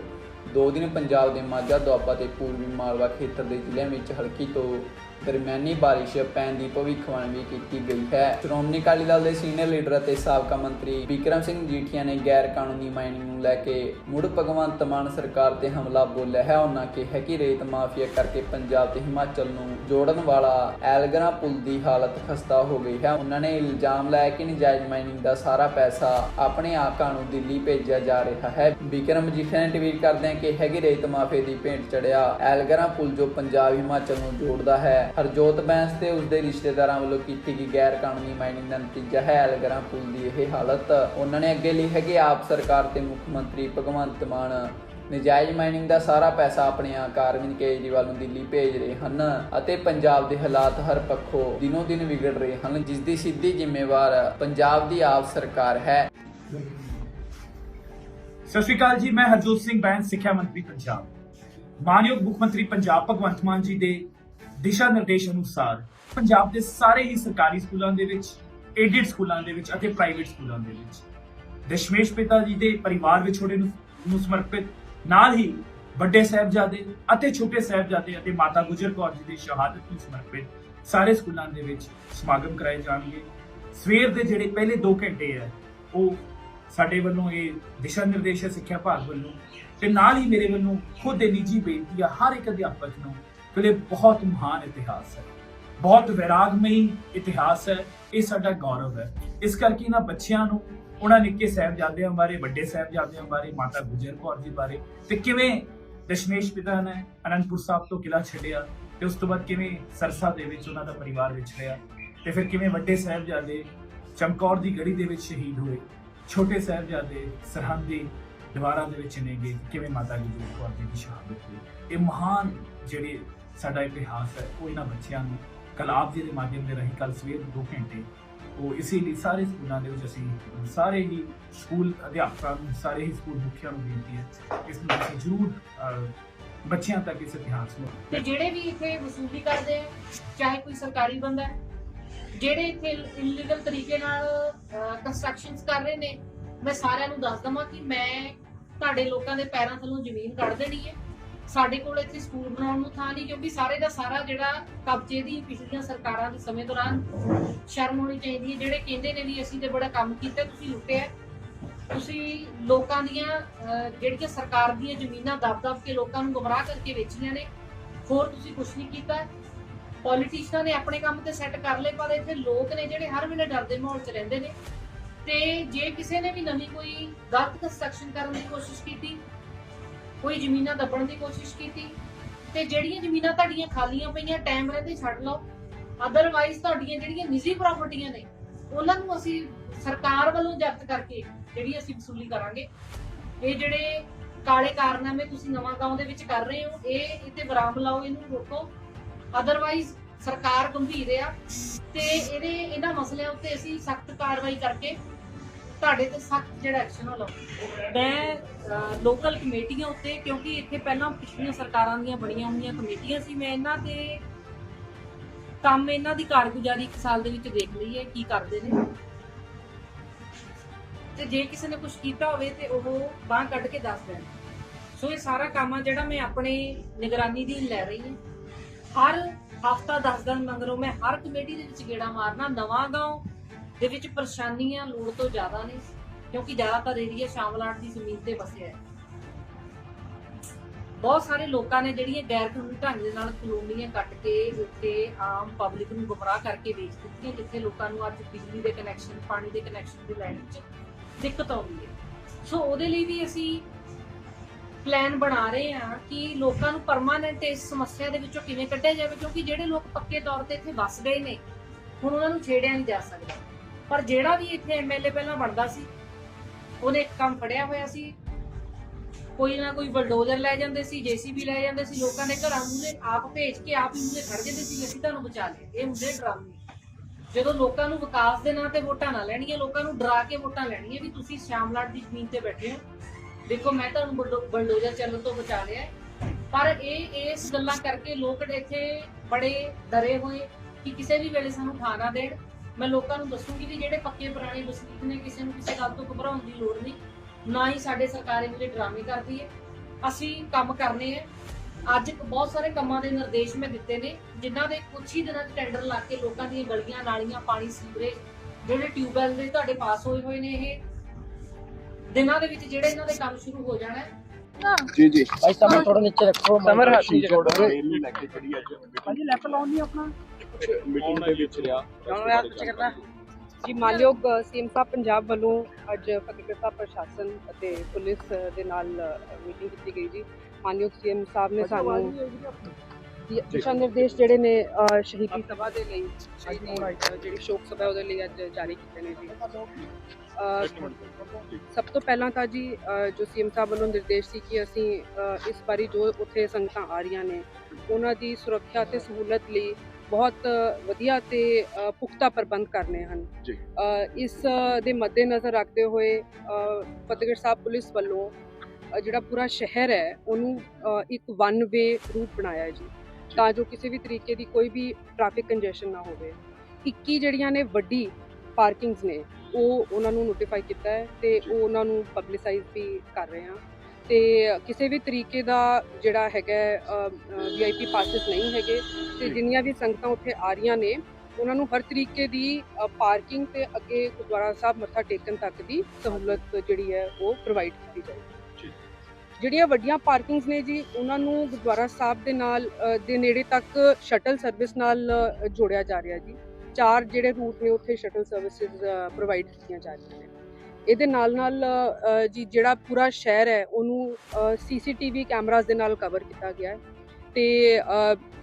ਦੋ ਦਿਨ ਪੰਜਾਬ ਦੇ ਮਾਝਾ, ਦੁਆਬਾ ਤੇ ਪੂਰਬੀ ਮਾਲਵਾ ਖੇਤਰ ਦੇ ਜ਼ਿਲ੍ਹਿਆਂ ਵਿੱਚ ਹਲਕੀ ਤੋਂ ਦਰਮਿਆਨੀ ਬਾਰਿਸ਼ ਪੈਣ ਦੀ ਭਵਿੱਖਬਾਣੀ ਵੀ ਕੀਤੀ ਗਈ ਹੈ। ਸ਼੍ਰੋਮਣੀ ਅਕਾਲੀ ਦਲ ਦੇ ਸੀਨੀਅਰ ਲੀਡਰ ਅਤੇ ਸਾਬਕਾ ਮੰਤਰੀ ਵਿਕਰਮ ਸਿੰਘ ਜੀਠੀਆ ਨੇ ਗੈਰ ਕਾਨੂੰਨੀ ਮਾਈਨਿੰਗ ਨੂੰ ਲੈ ਕੇ ਮੁੜ ਭਗਵੰਤ ਮਾਨ ਸਰਕਾਰ ਤੇ ਹਮਲਾ ਬੋਲਿਆ ਹੈ। ਉਹਨਾਂ ਕਿਹਾ ਕਿ ਰੇਤ ਮਾਫੀਆ ਕਰਕੇ ਪੰਜਾਬ ਤੇ ਹਿਮਾਚਲ ਨੂੰ ਜੋੜਨ ਵਾਲਾ ਐਲਗਰਾ ਪੁਲ ਦੀ ਹਾਲਤ ਖਸਤਾ ਹੋ ਗਈ ਹੈ। ਉਹਨਾਂ ਨੇ ਇਲਜ਼ਾਮ ਲਾਇਆ ਕਿ ਨਜਾਇਜ਼ ਮਾਈਨਿੰਗ ਦਾ ਸਾਰਾ ਪੈਸਾ ਆਪਣੇ ਆਕਾਂ ਨੂੰ ਦਿੱਲੀ ਭੇਜਿਆ ਜਾ ਰਿਹਾ ਹੈ। ਵਿਕਰਮ ਜੀਠਿਆ ਨੇ ਟਵੀਟ ਕਰਦਿਆਂ ਕਿਹਾ ਕਿ ਰੇਤ ਮਾਫੀਆ ਦੀ ਭੇਂਟ ਚੜਿਆ ਐਲਗਰਾ ਪੁਲ ਜੋ ਪੰਜਾਬ ਹਿਮਾਚਲ ਨੂੰ ਜੋੜਦਾ ਹੈ। ਹਰਜੋਤ ਬੈਂਸ ਤੇ ਉਸਦੇ ਰਿਸ਼ਤੇਦਾਰਾਂ ਵੱਲੋਂ ਕੀਤੀ ਗਈ ਗੈਰ ਕਾਨੂੰਨੀ ਮਾਈਨਿੰਗ ਦਾ ਨਤੀਜਾ ਹੈ। ਐਲਗਰਾ ਪੁਲ ਦੀ ਇਹ ਹਾਲਤ ਉਹਨਾਂ ਨੇ ਅੱਗੇ ਲਿਖਿਆ ਕਿ ਆਪ ਸਰਕਾਰ ਤੇ ਮੁੱਖ ਮੰਤਰੀ ਭਗਵੰਤ ਮਾਨ ਨਜਾਇਜ਼ ਮਾਈਨਿੰਗ ਦਾ ਸਾਰਾ ਪੈਸਾ ਆਪਣੇ ਆਕਾਰ ਕੇਜਰੀਵਾਲ ਨੂੰ ਦਿੱਲੀ ਭੇਜ ਰਹੇ ਹਨ ਅਤੇ ਪੰਜਾਬ ਦੇ ਹਾਲਾਤ ਹਰ ਪੱਖੋਂ ਦਿਨੋ ਦਿਨ ਵਿਗੜ ਰਹੇ ਹਨ, ਜਿਸ ਦੀ ਸਿੱਧੀ ਜ਼ਿੰਮੇਵਾਰ ਪੰਜਾਬ ਦੀ ਆਪ ਸਰਕਾਰ ਹੈ। ਸਤਿ ਸ਼੍ਰੀ ਅਕਾਲ ਜੀ, ਮੈਂ ਹਰਜੋਤ ਸਿੰਘ ਬੈਂਸ, ਸਿੱਖਿਆ ਮੰਤਰੀ ਪੰਜਾਬ। ਮਾਨਯੋਗ ਮੁੱਖ ਮੰਤਰੀ ਪੰਜਾਬ ਭਗਵੰਤ ਮਾਨ ਜੀ ਦੇ ਦਿਸ਼ਾ ਨਿਰਦੇਸ਼ ਅਨੁਸਾਰ ਪੰਜਾਬ ਦੇ ਸਾਰੇ ਹੀ ਸਰਕਾਰੀ ਸਕੂਲਾਂ ਦੇ ਵਿੱਚ ਏਡਿਡ ਸਕੂਲਾਂ ਦੇ ਵਿੱਚ ਅਤੇ ਪ੍ਰਾਈਵੇਟ ਸਕੂਲਾਂ ਦੇ ਵਿੱਚ। ਦਸ਼ਮੇਸ਼ ਪਿਤਾ ਜੀ ਦੇ ਪਰਿਵਾਰ ਵਿਛੋੜੇ ਨੂੰ ਨੂੰ ਸਮਰਪਿਤ, ਨਾਲ ਹੀ ਵੱਡੇ ਸਾਹਿਬਜ਼ਾਦੇ ਅਤੇ ਛੋਟੇ ਸਾਹਿਬਜ਼ਾਦੇ ਅਤੇ ਮਾਤਾ ਗੁਜਰ ਕੌਰ ਜੀ ਦੀ ਸ਼ਹਾਦਤ ਨੂੰ ਸਮਰਪਿਤ ਸਾਰੇ ਸਕੂਲਾਂ ਦੇ ਵਿੱਚ ਸਮਾਗਮ ਕਰਾਏ ਜਾਣਗੇ। ਸਵੇਰ ਦੇ ਜਿਹੜੇ ਪਹਿਲੇ 2 ਘੰਟੇ ਹੈ, ਉਹ ਸਾਡੇ ਵੱਲੋਂ ਇਹ ਦਿਸ਼ਾ ਨਿਰਦੇਸ਼ ਹੈ ਸਿੱਖਿਆ ਭਾਗ ਵੱਲੋਂ ਤੇ ਨਾਲ ਹੀ ਮੇਰੇ ਵੱਲੋਂ ਖੁਦ ਇਹ ਨਿੱਜੀ ਬੇਨਤੀ ਆ ਹਰ ਇੱਕ ਅਧਿਆਪਕ ਨੂੰ ਕਿ ਇਹ ਬਹੁਤ ਮਹਾਨ ਇਤਿਹਾਸ ਹੈ ਬਹੁਤ ਵਿਰਾਗਮਈ ਇਤਿਹਾਸ ਹੈ ਇਹ ਸਾਡਾ ਗੌਰਵ ਹੈ ਇਸ ਕਰਕੇ ਇਹਨਾਂ ਬੱਚਿਆਂ ਨੂੰ ਉਹਨਾਂ ਨਿੱਕੇ ਸਾਹਿਬਜ਼ਾਦਿਆਂ ਬਾਰੇ ਵੱਡੇ ਸਾਹਿਬਜ਼ਾਦਿਆਂ ਬਾਰੇ ਮਾਤਾ ਗੁਜਰ ਕੌਰ ਜੀ ਬਾਰੇ ਤੇ ਕਿਵੇਂ ਦਸ਼ਮੇਸ਼ ਪਿਤਾ ਨੇ ਅਨੰਦਪੁਰ ਸਾਹਿਬ ਤੋਂ ਕਿਲਾ ਛੱਡਿਆ ਤੇ ਉਸ ਤੋਂ ਬਾਅਦ ਕਿਵੇਂ ਸਰਸਾ ਦੇ ਵਿੱਚ ਉਹਨਾਂ ਦਾ ਪਰਿਵਾਰ ਵਿਛੜਿਆ ਤੇ ਫਿਰ ਕਿਵੇਂ ਵੱਡੇ ਸਾਹਿਬਜ਼ਾਦੇ ਚਮਕੌਰ ਦੀ ਗੜੀ ਦੇ ਵਿੱਚ ਸ਼ਹੀਦ ਹੋਏ ਛੋਟੇ ਸਾਹਿਬਜ਼ਾਦੇ ਸਰਹੰਦ ਦੀ ਦੀਵਾਰਾਂ ਦੇ ਵਿੱਚ ਨੇ ਗਏ ਕਿਵੇਂ ਮਾਤਾ ਗੁਜਰ ਕੌਰ ਜੀ ਦੀ ਸ਼ਹਾਦਤ ਹੋਈ ਇਹ ਮਹਾਨ ਜਿਹੜੇ ਸਾਡਾ ਇਤਿਹਾਸ ਹੈ, ਉਹ ਇਹਨਾਂ ਬੱਚਿਆਂ ਨੂੰ ਕੱਲ ਜੀ ਦੇ ਮਾਧਿਅਮ ਦੇ ਰਾਹੀਂ ਕੱਲ ਸਵੇਰ ਦੇ 2 ਘੰਟੇ ਉਹ ਇਸੇ ਲਈ ਸਾਰੇ ਸਕੂਲਾਂ ਦੇ ਵਿੱਚ ਅਸੀਂ, ਸਾਰੇ ਹੀ ਸਕੂਲ ਅਧਿਆਪਕਾਂ ਨੂੰ, ਸਾਰੇ ਹੀ ਸਕੂਲ ਮੁਖੀਆਂ ਨੂੰ ਬੇਨਤੀ ਹੈ, ਇਸ ਨੂੰ ਅਸੀਂ ਜ਼ਰੂਰ ਬੱਚਿਆਂ ਤੱਕ ਇਸ ਇਤਿਹਾਸ ਨੂੰ ਤੇ ਜਿਹੜੇ ਵੀ ਇੱਥੇ ਵਸੂਲੀ ਕਰਦੇ ਆ, ਚਾਹੇ ਕੋਈ ਸਰਕਾਰੀ ਬੰਦਾ ਹੈ, ਜਿਹੜੇ ਇੱਥੇ ਇਲੀਗਲ ਤਰੀਕੇ ਨਾਲ ਕੰਸਟਰਕਸ਼ਨਸ ਕਰ ਰਹੇ ਨੇ, ਮੈਂ ਸਾਰਿਆਂ ਨੂੰ ਦੱਸ ਦਵਾਂ ਕਿ ਮੈਂ ਤੁਹਾਡੇ ਲੋਕਾਂ ਦੇ ਪੈਰਾਂ ਥੱਲੋਂ ਜ਼ਮੀਨ ਕੱਢ ਦੇਣੀ ਹੈ। ਸਾਡੇ ਕੋਲ ਇੱਥੇ ਸਕੂਲ ਬਣਾਉਣ ਨੂੰ ਥਾਂ ਨਹੀਂ ਕਿਉਂਕਿ ਸਾਰੇ ਦਾ ਸਾਰਾ ਜਿਹੜਾ ਕਬਜ਼ੇ ਦੀ ਪਿਛਲੀਆਂ ਸਰਕਾਰਾਂ ਦੇ ਸਮੇਂ ਦੌਰਾਨ ਸ਼ਰਮ ਹੋਣੀ ਚਾਹੀਦੀ ਹੈ। ਜਿਹੜੇ ਕਹਿੰਦੇ ਨੇ ਵੀ ਅਸੀਂ ਤੇ ਬੜਾ ਕੰਮ ਕੀਤਾ, ਤੁਸੀਂ ਲੁੱਟਿਆ ਤੁਸੀਂ ਲੋਕਾਂ ਦੀਆਂ ਜਿਹੜੀਆਂ ਸਰਕਾਰ ਦੀਆਂ ਜ਼ਮੀਨਾਂ ਦਬ-ਦਬ ਕੇ ਲੋਕਾਂ ਨੂੰ ਗੁੰਮਰਾਹ ਕਰਕੇ ਵੇਚੀਆਂ ਨੇ, ਹੋਰ ਤੁਸੀਂ ਕੁਝ ਨਹੀਂ ਕੀਤਾ। ਪੋਲੀਟੀਸ਼ੀਅਨਾਂ ਨੇ ਆਪਣੇ ਕੰਮ ਤੇ ਸੈੱਟ ਕਰ ਲਏ, ਪਰ ਇੱਥੇ ਲੋਕ ਨੇ ਜਿਹੜੇ ਹਰ ਵੇਲੇ ਡਰਦੇ ਮਾਹੌਲ 'ਚ ਰਹਿੰਦੇ ਨੇ। ਤੇ ਜੇ ਕਿਸੇ ਨੇ ਵੀ ਨਵੀਂ ਕੋਈ ਗਲਤ ਕੰਸਟਰਕਸ਼ਨ ਕਰਨ ਦੀ ਕੋਸ਼ਿਸ਼ ਕੀਤੀ ਕੋਈ ਜ਼ਮੀਨਾਂ ਦੱਬਣ ਦੀ ਕੋਸ਼ਿਸ਼ ਕੀਤੀ ਤੇ ਜਿਹੜੀਆਂ ਜ਼ਮੀਨਾਂ ਤੁਹਾਡੀਆਂ ਖਾਲੀਆਂ ਪਈਆਂ ਟਾਈਮ ਰਹਿੰਦੇ ਛੱਡ ਲਓ। ਅਦਰਵਾਈਜ਼ ਤੁਹਾਡੀਆਂ ਜਿਹੜੀਆਂ ਨਿੱਜੀ ਪ੍ਰਾਪਰਟੀਆਂ ਨੇ, ਉਹਨਾਂ ਨੂੰ ਅਸੀਂ ਸਰਕਾਰ ਵੱਲੋਂ ਜ਼ਬਤ ਕਰਕੇ ਜਿਹੜੀ ਅਸੀਂ ਵਸੂਲੀ ਕਰਾਂਗੇ। ਇਹ ਜਿਹੜੇ ਕਾਲੇ ਕਾਰਨਾਮੇ ਤੁਸੀਂ ਨਵਾਂ ਗਾਉਂ ਦੇ ਵਿੱਚ ਕਰ ਰਹੇ ਹੋ, ਇਹ ਇੱਥੇ ਵਿਰਾਮ ਲਾਓ, ਇਹਨੂੰ ਰੋਕੋ। ਅਦਰਵਾਈਜ਼ ਸਰਕਾਰ ਗੰਭੀਰ ਆ ਤੇ ਇਹਦੇ ਇਹਨਾਂ ਮਸਲਿਆਂ ਉੱਤੇ ਅਸੀਂ ਸਖਤ ਕਾਰਵਾਈ ਕਰਕੇ ਤੁਹਾਡੇ ਤੇ ਸਖਤ ਜਿਹੜਾ ਐਕਸ਼ਨ ਉਹ ਲਵਾਂਗੇ ਮੈਂ ਲੋਕਲ ਕਮੇਟੀਆਂ ਉੱਤੇ, ਕਿਉਂਕਿ ਇੱਥੇ ਪਹਿਲਾਂ ਪਿਛਲੀਆਂ ਸਰਕਾਰਾਂ ਦੀਆਂ ਬਣੀਆਂ ਹੋਈਆਂ ਕਮੇਟੀਆਂ ਸੀ, ਮੈਂ ਇਹਨਾਂ ਤੇ ਕੰਮ ਇਹਨਾਂ ਦੀ ਕਾਰਗੁਜ਼ਾਰੀ ਇੱਕ ਸਾਲ ਦੇ ਵਿੱਚ ਦੇਖ ਲਈ ਹੈ, ਕੀ ਕਰਦੇ ਨੇ। ਤੇ ਜੇ ਕਿਸੇ ਨੇ ਕੁਝ ਕੀਤਾ ਹੋਵੇ ਤੇ ਉਹ ਬਾਹ ਕੱਢ ਕੇ ਦੱਸ ਦੇਣ। ਸੋ ਇਹ ਸਾਰਾ ਕੰਮ ਆ ਜਿਹੜਾ ਮੈਂ ਆਪਣੇ ਨਿਗਰਾਨੀ ਦੀ ਲੈ ਰਹੀ ਹਾਂ। ਹਰ ਹਫਤਾ 10 ਦਿਨ ਮਗਰੋਂ ਮੈਂ ਹਰ ਕਮੇਟੀ ਦੇ ਵਿੱਚ ਗੇੜਾ ਮਾਰਨਾ, ਨਵਾਂ ਗਾਉਂ ਦੇ ਵਿੱਚ ਪਰੇਸ਼ਾਨੀਆਂ ਲੋੜ ਤੋਂ ਜ਼ਿਆਦਾ ਨੇ। ਕਿਉਂਕਿ ਜ਼ਿਆਦਾਤਰ ਏਰੀਆ ਸ਼ਾਮਲਾਟ ਦੀ ਜ਼ਮੀਨ ਤੇ ਵਸਿਆ ਹੈ। ਬਹੁਤ ਸਾਰੇ ਲੋਕਾਂ ਨੇ ਜਿਹੜੀਆਂ ਗੈਰ ਕਾਨੂੰਨੀ ਢੰਗ ਦੇ ਨਾਲ ਕਲੋਨੀਆਂ ਕੱਟ ਕੇ ਉੱਤੇ ਆਮ ਪਬਲਿਕ ਨੂੰ ਗੁੰਮਰਾਹ ਕਰਕੇ ਵੇਚ ਦਿੱਤੀਆਂ ਜਿੱਥੇ ਲੋਕਾਂ ਨੂੰ ਅੱਜ ਬਿਜਲੀ ਦੇ ਕਨੈਕਸ਼ਨ ਪਾਣੀ ਦੇ ਕਨੈਕਸ਼ਨ ਦੀ ਲੈਣ ਵਿੱਚ ਦਿੱਕਤ ਆਉਂਦੀ ਹੈ। ਸੋ ਉਹਦੇ ਲਈ ਵੀ ਅਸੀਂ ਪਲਾਨ ਬਣਾ ਰਹੇ ਹਾਂ ਕਿ ਲੋਕਾਂ ਨੂੰ ਪਰਮਾਨੈਂਟ ਇਸ ਸਮੱਸਿਆ ਦੇ ਵਿੱਚੋਂ ਕਿਵੇਂ ਕੱਢਿਆ ਜਾਵੇ, ਕਿਉਂਕਿ ਜਿਹੜੇ ਲੋਕ ਪੱਕੇ ਤੌਰ ਤੇ ਇੱਥੇ ਵਸ ਗਏ ਨੇ, ਹੁਣ ਉਹਨਾਂ ਨੂੰ ਛੇੜਿਆ ਨਹੀਂ ਜਾ ਸਕਦਾ। ਪਰ ਜਿਹੜਾ ਵੀ ਇੱਥੇ ਐਮਐਲਏ ਪਹਿਲਾਂ ਬਣਦਾ ਸੀ ਉਹਨੇ ਇੱਕ ਕੰਮ ਫੜਿਆ ਹੋਇਆ ਸੀ। ਕੋਈ ਨਾ ਕੋਈ ਬਲਡੋਜ਼ਰ ਲੈ ਜਾਂਦੇ ਸੀ, ਜੀਸੀਬੀ ਲੈ ਜਾਂਦੇ ਸੀ, ਲੋਕਾਂ ਦੇ ਘਰਾਂ ਮੂਹਰੇ ਆਪ ਭੇਜ ਕੇ ਆਪ ਹੀ ਮੂਹਰੇ ਖੜ ਜਾਂਦੇ ਸੀ ਅਸੀਂ ਤੁਹਾਨੂੰ ਬਚਾ ਲਿਆ ਇਹ ਹੁੰਦੇ ਡਰਾਮੇ। ਜਦੋਂ ਲੋਕਾਂ ਨੂੰ ਵਿਕਾਸ ਦੇ ਨਾਂ ਤੇ ਵੋਟਾਂ ਨਾ ਲੈਣੀਆਂ, ਲੋਕਾਂ ਨੂੰ ਡਰਾ ਕੇ ਵੋਟਾਂ ਲੈਣੀਆਂ ਵੀ ਤੁਸੀਂ ਸ਼ਾਮਲਾਟ ਦੀ ਜ਼ਮੀਨ ਤੇ ਬੈਠੇ ਹੋ। ਦੇਖੋ, ਮੈਂ ਤੁਹਾਨੂੰ ਬਲਡੋ- ਬਲਡੋਜ਼ਰ ਚੱਲਣ ਤੋਂ ਬਚਾ ਲਿਆ। ਪਰ ਇਹ, ਇਸ ਗੱਲਾਂ ਕਰਕੇ ਲੋਕ ਇੱਥੇ ਬੜੇ ਡਰੇ ਹੋਏ ਕਿ ਕਿਸੇ ਵੀ ਵੇਲੇ ਸਾਨੂੰ ਖਾਣਾ ਦੇਣ। ਮੈਂ ਲੋਕਾਂ ਨੂੰ ਦੱਸੂਗੀ ਵੀ ਜਿਹੜੇ ਪੱਕੇ ਪੁਰਾਣੇ ਵਸਨੀਕ ਨੇ ਕਿਸੇ ਨੂੰ ਕਿਸੇ ਗੱਲ ਤੋਂ ਘਬਰਾਉਣ ਦੀ ਲੋੜ ਨਹੀਂ। ਨਾ ਹੀ ਸਾਡੇ ਸਰਕਾਰ ਇਹੋ ਜਿਹੇ ਡਰਾਮੇ ਕਰਦੀ ਹੈ। ਅਸੀਂ ਕੰਮ ਕਰਨੇ ਆ। ਅੱਜ ਬਹੁਤ ਸਾਰੇ ਕੰਮਾਂ ਦੇ ਨਿਰਦੇਸ਼ ਮੈਂ ਦਿੱਤੇ ਨੇ ਜਿਨ੍ਹਾਂ ਦੇ ਕੁਝ ਹੀ ਦਿਨਾਂ 'ਚ ਟੈਂਡਰ ਲਾ ਕੇ ਲੋਕਾਂ ਦੀਆਂ ਗਲੀਆਂ ਨਾਲੀਆਂ ਪਾਣੀ ਸੀਵਰੇਜ ਜਿਹੜੇ ਟਿਊਬਵੈਲ ਦੇ ਤੁਹਾਡੇ ਪਾਸ ਹੋਏ ਹੋਏ ਨੇ ਇਹ ਦਿਨਾਂ ਦੇ ਵਿੱਚ ਜਿਹੜੇ ਇਹਨਾਂ ਦੇ ਕੰਮ ਸ਼ੁਰੂ ਹੋ ਜਾਣਾ ਹੈ। ਜੀ ਜੀ। ਭਾਈ ਸਮਰ ਥੋੜਾ ਨੀਚੇ ਰੱਖੋ। ਸਮਰ ਹਾਥੀ ਰੱਖੋ। ਰੇਲ ਲੈ ਕੇ ਜਿਹੜੀ ਅੱਜ। ਭਾਜੀ ਲੈਫਟ ਲਾਉਣ ਨਹੀਂ ਆਪਣਾ ਮੀਟਿੰਗ ਦੇ ਵਿੱਚ ਰਿਹਾ ਹੁਣ ਯਾਰ ਪਿੱਛੇ ਕਰਨਾ ਜੀ ਮਾਨਯੋਗ ਸੀਐਮ ਸਾਹਿਬ ਪੰਜਾਬ ਵੱਲੋਂ ਅੱਜ ਫਤਿਹਗੜ੍ਹ ਸਾਹਿਬ ਪ੍ਰਸ਼ਾਸਨ ਅਤੇ ਪੁਲਿਸ ਦੇ ਨਾਲ ਮੀਟਿੰਗ ਕੀਤੀ ਗਈ ਜੀ। ਮਾਨਯੋਗ ਸੀਐਮ ਸਾਹਿਬ ਨੇ ਸਾਨੂੰ ਦਿ- ਦਿਸ਼ਾ ਨਿਰਦੇਸ਼ ਜਿਹੜੇ ਨੇ ਅ, ਸ਼ਹੀਦੀ ਸਭਾ ਦੇ ਲਈ ਸ਼ਹੀਦੀ ਅ, ਜਿਹੜੀ ਸ਼ੋਕ ਸਭਾ ਉਹਦੇ ਲਈ ਅੱਜ ਜਾਰੀ ਕੀਤੇ ਨੇ ਜੀ। ਸਭ ਤੋਂ ਪਹਿਲਾਂ ਤਾਂ ਜੀ ਅ, ਜੋ ਸੀਐਮ ਸਾਹਿਬ ਵੱਲੋਂ ਨਿਰਦੇਸ਼ ਸੀ ਕਿ ਅਸੀਂ ਇਸ ਵਾਰੀ ਜੋ ਉੱਥੇ ਸੰਗਤਾਂ ਆ ਰਹੀਆਂ ਨੇ ਉਹਨਾਂ ਦੀ ਸੁਰੱਖਿਆ ਤੇ ਸਹੂਲਤ ਲਈ ਬਹੁਤ ਵਧੀਆ ਤੇ ਪੁਖਤਾ ਪ੍ਰਬੰਧ ਕਰਨੇ ਹਨ। ਜੀ। ਇਸ ਦੇ ਮੱਦੇਨਜ਼ਰ ਰੱਖਦੇ ਹੋਏ ਫਤਿਹਗੜ੍ਹ ਸਾਹਿਬ ਪੁਲਿਸ ਵੱਲੋਂ ਜਿਹੜਾ ਪੂਰਾ ਸ਼ਹਿਰ ਹੈ ਉਹਨੂੰ ਇੱਕ ਵਨ ਵੇ ਰੂਟ ਬਣਾਇਆ ਜੀ। ਤਾਂ ਜੋ ਕਿਸੇ ਵੀ ਤਰੀਕੇ ਦੀ ਕੋਈ ਵੀ ਟ੍ਰੈਫਿਕ ਕੰਜੈਸ਼ਨ ਨਾ ਹੋਵੇ। 21 ਜਿਹੜੀਆਂ ਨੇ ਵੱਡੀ ਪਾਰਕਿੰਗਸ ਨੇ ਉਹ ਉਹਨਾਂ ਨੂੰ ਨੋਟੀਫਾਈ ਕੀਤਾ ਹੈ ਤੇ ਉਹ ਉਹਨਾਂ ਨੂੰ ਪਬਲਿਸਾਈਜ਼ ਵੀ ਕਰ ਰਹੇ ਹਾਂ। ਤੇ ਕਿਸੇ ਵੀ ਤਰੀਕੇ ਦਾ ਜਿਹੜਾ ਹੈਗਾ ਵੀਆਈਪੀ ਪਾਸਸ ਨਹੀਂ ਹੈਗੇ ਤੇ ਜਿੰਨੀਆਂ ਵੀ ਸੰਗਤਾਂ ਉੱਥੇ ਆ ਰਹੀਆਂ ਨੇ ਉਹਨਾਂ ਨੂੰ ਹਰ ਤਰੀਕੇ ਦੀ ਪਾਰਕਿੰਗ ਤੇ ਅੱਗੇ ਗੁਰਦੁਆਰਾ ਸਾਹਿਬ ਮੱਥਾ ਟੇਕਣ ਤੱਕ ਦੀ ਸਹੂਲਤ ਜਿਹੜੀ ਹੈ ਉਹ ਪ੍ਰੋਵਾਈਡ ਕੀਤੀ ਜਾਏਗੀ। ਜਿਹੜੀਆਂ ਵੱਡੀਆਂ ਪਾਰਕਿੰਗਸ ਨੇ ਜੀ ਉਹਨਾਂ ਨੂੰ ਗੁਰਦੁਆਰਾ ਸਾਹਿਬ ਦੇ ਨਾਲ ਦੇ ਨੇੜੇ ਤੱਕ ਸ਼ਟਲ ਸਰਵਿਸ ਨਾਲ ਜੋੜਿਆ ਜਾ ਰਿਹਾ ਜੀ। ਚਾਰ ਜਿਹੜੇ ਰੂਟ ਨੇ ਉੱਥੇ ਸ਼ਟਲ ਸਰਵਿਸਿਜ਼ ਪ੍ਰੋਵਾਈਡ ਕੀਤੀਆਂ ਜਾ ਰਹੀਆਂ ਨੇ। ਇਹਦੇ ਨਾਲ ਨਾਲ ਜੀ ਜਿਹੜਾ ਪੂਰਾ ਸ਼ਹਿਰ ਹੈ ਉਹਨੂੰ ਸੀਸੀਟੀਵੀ ਕੈਮਰਾਜ਼ ਦੇ ਨਾਲ ਕਵਰ ਕੀਤਾ ਗਿਆ ਹੈ। ਤੇ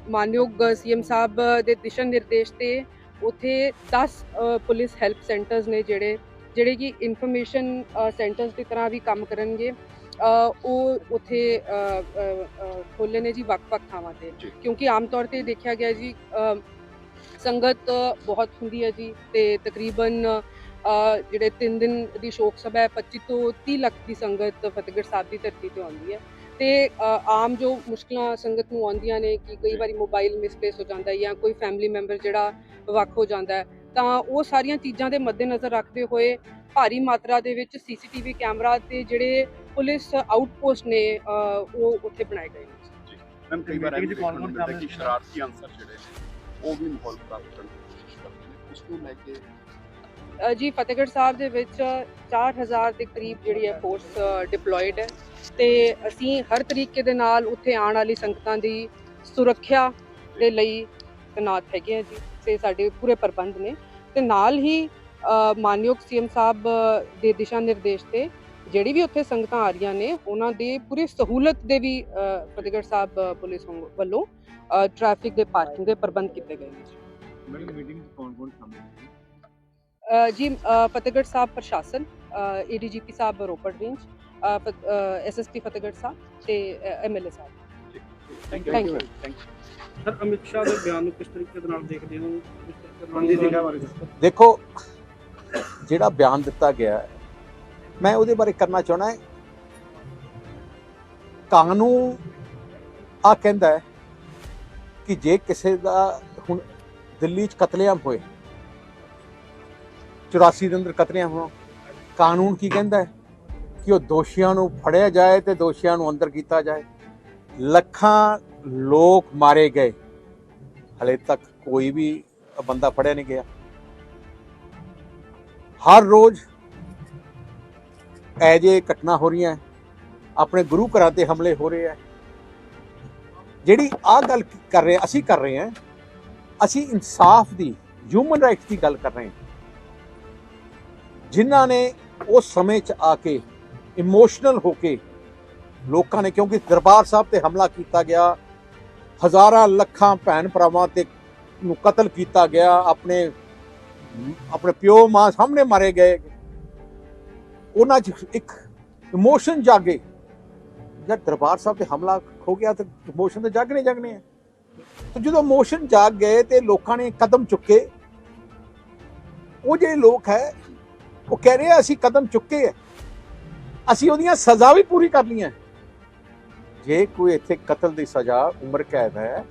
ਮਾਨਯੋਗ ਸੀਐਮ ਸਾਹਿਬ ਦੇ ਦਿਸ਼ਾ ਨਿਰਦੇਸ਼ ਤੇ ਉਥੇ 10 ਅ, ਪੁਲਿਸ ਹੈਲਪ ਸੈਂਟਰਸ ਨੇ ਜਿਹੜੇ ਜਿਹੜੇ ਕਿ ਇਨਫੋਰਮੇਸ਼ਨ ਸੈਂਟਰਸ ਦੀ ਤਰ੍ਹਾਂ ਵੀ ਕੰਮ ਕਰਨਗੇ। ਉਹ ਉਥੇ ਖੋਲੇ ਨੇ ਜੀ ਵੱਖ-ਵੱਖ ਥਾਵਾਂ ਤੇ। ਕਿਉਂਕਿ ਆਮ ਤੌਰ ਤੇ ਦੇਖਿਆ ਗਿਆ ਜੀ ਸੰਗਤ ਬਹੁਤ ਹੁੰਦੀ ਹੈ ਜੀ ਤੇ ਤਕਰੀਬਨ ਜਿਹੜੇ 3 ਦਿਨ ਦੀ ਸ਼ੋਕ ਸਭਾ ਹੈ 25 ਤੋਂ 30 ਲੱਖ ਦੀ ਸੰਗਤ ਫਤਿਹਗੜ੍ਹ ਸਾਹਿਬ ਦੀ ਧਰਤੀ ਤੇ ਆਉਂਦੀ ਹੈ। ਤੇ ਆਮ ਜੋ ਮੁਸ਼ਕਲਾਂ ਸੰਗਤ ਨੂੰ ਆਉਂਦੀਆਂ ਨੇ ਕਿ ਕਈ ਵਾਰੀ ਮੋਬਾਈਲ ਮਿਸਪਲੇਸ ਹੋ ਜਾਂਦਾ ਜਾਂ ਕੋਈ ਫੈਮਿਲੀ ਮੈਂਬਰ ਜਿਹੜਾ ਵੱਖ ਹੋ ਜਾਂਦਾ ਤਾਂ ਉਹ ਸਾਰੀਆਂ ਚੀਜ਼ਾਂ ਦੇ ਮੱਦੇਨਜ਼ਰ ਰੱਖਦੇ ਹੋਏ ਭਾਰੀ ਮਾਤਰਾ ਦੇ ਵਿੱਚ ਸੀਸੀਟੀਵੀ ਕੈਮਰਾ ਤੇ ਜਿਹੜੇ ਪੁਲਿਸ ਆਊਟਪੋਸਟ ਨੇ ਉਹ ਉੱਥੇ ਬਣਾਏ ਗਏ ਨੇ। ਮੈਮ, ਕਈ ਵਾਰ ਇਹ ਕੌਣ ਕੌਣ ਸ਼ਰਾਰਤੀ ਅਨਸਰ ਜਿਹੜੇ ਨੇ, ਉਹ ਵੀ ਮਾਹੌਲ ਖਰਾਬ ਕਰਨ ਦੀ ਕੋਸ਼ਿਸ਼ ਕਰਦੇ ਨੇ। ਇਸ ਨੂੰ ਲੈ ਕੇ ਜੀ ਫਤਿਹਗੜ੍ਹ ਸਾਹਿਬ ਦੇ ਵਿੱਚ 4000 ਦੇ ਕਰੀਬ ਜਿਹੜੀ ਹੈ ਫੋਰਸ ਡਿਪਲੋਇਡ ਹੈ ਤੇ ਅਸੀਂ ਹਰ ਤਰੀਕੇ ਦੇ ਨਾਲ ਉੱਥੇ ਆਉਣ ਵਾਲੀ ਸੰਗਤਾਂ ਦੀ ਸੁਰੱਖਿਆ ਦੇ ਲਈ ਤੈਨਾਤ ਹੈਗੇ ਆ ਜੀ ਤੇ ਸਾਡੇ ਪੂਰੇ ਪ੍ਰਬੰਧ ਨੇ ਤੇ ਨਾਲ ਹੀ ਅ, ਮਾਨਯੋਗ ਸੀਐਮ ਸਾਹਿਬ ਦੇ ਦਿਸ਼ਾ ਨਿਰਦੇਸ਼ ਤੇ ਜਿਹੜੀ ਵੀ ਉੱਥੇ ਸੰਗਤਾਂ ਆ ਰਹੀਆਂ ਨੇ ਉਹਨਾਂ ਦੀ ਪੂਰੀ ਸਹੂਲਤ ਦੇ ਵੀ ਫਤਿਹਗੜ੍ਹ ਸਾਹਿਬ ਪੁਲਿਸ ਵੱਲੋਂ ਟ੍ਰੈਫਿਕ ਦੇ ਪਾਰਕਿੰਗ ਦੇ ਪ੍ਰਬੰਧ ਕੀਤੇ ਗਏ ਨੇ ਜੀ। ਮੈਡਮ ਮੀਟਿੰਗ ਕੌਣ ਕੌਣ ਸ਼ਾਮਿਲ ਹੈ ਜੀ ਫਤਿਹਗੜ੍ਹ ਸਾਹਿਬ ਪ੍ਰਸ਼ਾਸਨ ਏਡੀਜੀਪੀ ਸਾਹਿਬ ਰੋਪੜ ਰੇਂਜ ਐਸਐਸਪੀ ਫਤਿਹਗੜ੍ਹ ਸਾਹਿਬ ਤੇ MLA Sahib. Thank you. Thank sir Amit Shah ਦੇ ਬਿਆਨ ਨੂੰ ਕਿਸ ਤਰੀਕੇ ਦੇ ਨਾਲ ਦੇਖਦੇ ਹੋ? ਕਿਸ ਤਰੀਕੇ ਦੇ ਨਾਲ ਦੇਖੋ ਜਿਹੜਾ ਬਿਆਨ ਦਿੱਤਾ ਗਿਆ ਹੈ, ਮੈਂ ਉਹਦੇ ਬਾਰੇ ਕਰਨਾ ਚਾਹਣਾ ਹੈ। ਕਾਨੂੰਨ ਆ ਕਹਿੰਦਾ ਹੈ ਕਿ ਜੇ ਕਿਸੇ ਦਾ ਹੁਣ ਦਿੱਲੀ 'ਚ ਕਤਲੇਆਮ ਹੋਏ 84 ਦੇ ਅੰਦਰ ਕਤਲੇਆਮ ਹੋਣ। ਕਾਨੂੰਨ ਕੀ ਕਹਿੰਦਾ ਹੈ? ਕਿ ਉਹ ਦੋਸ਼ੀਆਂ ਨੂੰ ਫੜਿਆ ਜਾਏ ਤੇ ਦੋਸ਼ੀਆਂ ਨੂੰ ਅੰਦਰ ਕੀਤਾ ਜਾਏ। ਲੱਖਾਂ ਲੋਕ ਮਾਰੇ ਗਏ। ਹਲੇ ਤੱਕ ਕੋਈ ਵੀ ਬੰਦਾ ਫੜਿਆ ਨਹੀਂ ਗਿਆ। ਹਰ ਰੋਜ਼ ਇਹ ਜੇ ਘਟਨਾ ਹੋ ਰਹੀਆਂ ਆਪਣੇ ਗੁਰੂ ਘਰਾਂ ਤੇ ਹਮਲੇ ਹੋ ਰਹੇ ਹੈ। ਜਿਹੜੀ ਆ ਗੱਲ ਕਰ ਰਹੇ, ਅਸੀਂ ਕਰ ਰਹੇ ਹਾਂ। ਅਸੀਂ ਇਨਸਾਫ ਦੀ ਹਿਊਮਨ ਰਾਈਟਸ ਦੀ ਗੱਲ ਕਰ ਰਹੇ ਹਾਂ। ਜਿਨ੍ਹਾਂ ਨੇ ਉਸ ਸਮੇਂ 'ਚ ਆ ਕੇ ਇਮੋਸ਼ਨਲ ਹੋ ਕੇ ਲੋਕਾਂ ਨੇ, ਕਿਉਂਕਿ ਦਰਬਾਰ ਸਾਹਿਬ ਤੇ ਹਮਲਾ ਕੀਤਾ ਗਿਆ, ਹਜ਼ਾਰਾਂ ਲੱਖਾਂ ਭੈਣ ਭਰਾਵਾਂ ਤੇ ਨੂੰ ਕਤਲ ਕੀਤਾ ਗਿਆ, ਆਪਣੇ ਆਪਣੇ ਪਿਓ ਮਾਂ ਸਾਹਮਣੇ ਮਾਰੇ ਗਏ। ਉਹਨਾਂ 'ਚ ਇੱਕ ਇਮੋਸ਼ਨ ਜਾਗੇ। ਜਦ ਦਰਬਾਰ ਸਾਹਿਬ ਤੇ ਹਮਲਾ ਹੋ ਗਿਆ ਤੇ ਇਮੋਸ਼ਨ ਤੇ ਜਾਗਣੇ ਜਾਗਣੇ ਆ। ਤੇ ਜਦੋਂ ਇਮੋਸ਼ਨ ਜਾਗ ਗਏ ਤੇ ਲੋਕਾਂ ਨੇ ਕਦਮ ਚੁੱਕੇ, ਉਹ ਜਿਹੜੇ ਲੋਕ ਹੈ ਉਹ ਕਹਿ ਰਹੇ ਅਸੀਂ ਕਦਮ ਚੁੱਕੇ ਆ। ਅਸੀਂ ਉਹਦੀਆਂ ਸਜ਼ਾ ਵੀ ਪੂਰੀ ਕਰਨੀ ਹੈ। ਜੇ ਕੋਈ ਇੱਥੇ ਕਤਲ ਦੀ ਸਜ਼ਾ ਉਮਰ ਕੈਦ ਹੈ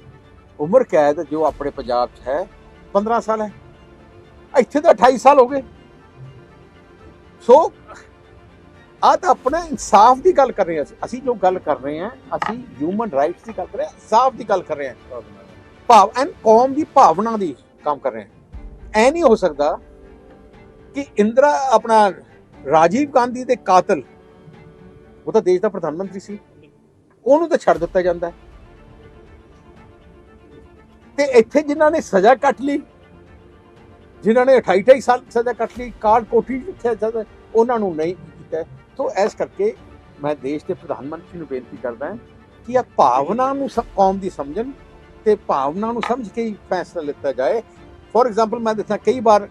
ਉਮਰ ਕੈਦ ਜੋ ਆਪਣੇ ਪੰਜਾਬ 'ਚ ਹੈ 15 ਸਾਲ ਹੈ। ਇੱਥੇ ਤਾਂ 28 ਸਾਲ ਹੋ ਗਏ। ਸੋ ਆ ਤਾਂ ਆਪਣਾ ਇਨਸਾਫ ਦੀ ਗੱਲ ਕਰ ਰਹੇ ਹਾਂ ਅਸੀਂ। ਅਸੀਂ ਜੋ ਗੱਲ ਕਰ ਰਹੇ ਹਾਂ ਅਸੀਂ ਹਿਊਮਨ ਰਾਈਟਸ ਦੀ ਗੱਲ ਕਰ ਰਹੇ ਹਾਂ ਇਨਸਾਫ ਦੀ ਗੱਲ ਕਰ ਰਹੇ ਹਾਂ ਭਾਵ ਐਨ ਕੌਮ ਦੀ ਭਾਵਨਾ ਦੀ ਕੰਮ ਕਰ ਰਹੇ ਹਾਂ ਐ ਨਹੀਂ ਹੋ ਸਕਦਾ ਕਿ ਇੰਦਰਾ ਆਪਣਾ ਰਾਜੀਵ ਗਾਂਧੀ ਦੇ ਕਾਤਲ, ਉਹ ਤਾਂ ਦੇਸ਼ ਦਾ ਪ੍ਰਧਾਨ ਮੰਤਰੀ ਸੀ, ਉਹਨੂੰ ਤਾਂ ਛੱਡ ਦਿੱਤਾ ਜਾਂਦਾ ਹੈ। ਤੇ ਇੱਥੇ ਜਿਨ੍ਹਾਂ ਨੇ ਸਜ਼ਾ ਕੱਟ ਲਈ, ਜਿਨ੍ਹਾਂ ਨੇ 28 28 ਸਾਲ ਸਜ਼ਾ ਕੱਟ ਲਈ ਕਾਰ ਕੋਠੀ ਜਿੱਥੇ ਉਹਨਾਂ ਨੂੰ ਨਹੀਂ ਕੀਤਾ ਤੋਂ ਇਸ ਕਰਕੇ ਮੈਂ ਦੇਸ਼ ਦੇ ਪ੍ਰਧਾਨ ਮੰਤਰੀ ਨੂੰ ਬੇਨਤੀ ਕਰਦਾ ਕਿ ਇਹ ਭਾਵਨਾ ਨੂੰ ਕੌਮ ਦੀ ਸਮਝਣ ਤੇ ਭਾਵਨਾ ਨੂੰ ਸਮਝ ਕੇ ਹੀ ਫੈਸਲਾ ਲਿੱਤਾ ਜਾਏ। ਫੋਰ ਐਗਜ਼ਾਮਪਲ ਮੈਂ ਦੱਸਾਂ ਕਈ ਵਾਰ